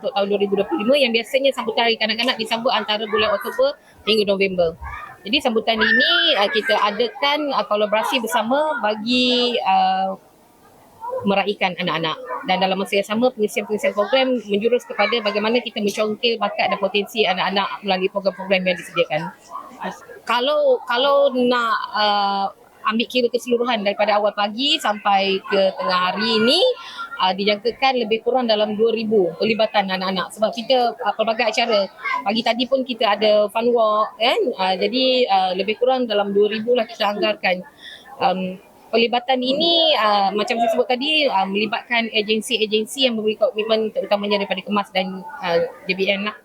untuk tahun 2025 yang biasanya sambutan Hari Kanak-kanak disambut antara bulan Oktober hingga November. Jadi sambutan ini uh, kita adakan uh, kolaborasi bersama bagi uh, meraihkan anak-anak dan dalam masa yang sama pengisian-pengisian program menjurus kepada bagaimana kita mencongkil bakat dan potensi anak-anak melalui program-program yang disediakan. Kalau kalau nak uh, ambil kira keseluruhan daripada awal pagi sampai ke tengah hari ini uh, dijangkakan lebih kurang dalam 2000 pelibatan anak-anak. Sebab kita uh, pelbagai acara. Pagi tadi pun kita ada fun walk kan? Uh, jadi uh, lebih kurang dalam 2000 lah kita anggarkan. Um, pelibatan ini uh, macam saya sebut tadi uh, melibatkan agensi-agensi yang memberi komitmen terutamanya daripada Kemas dan uh, JBN lah.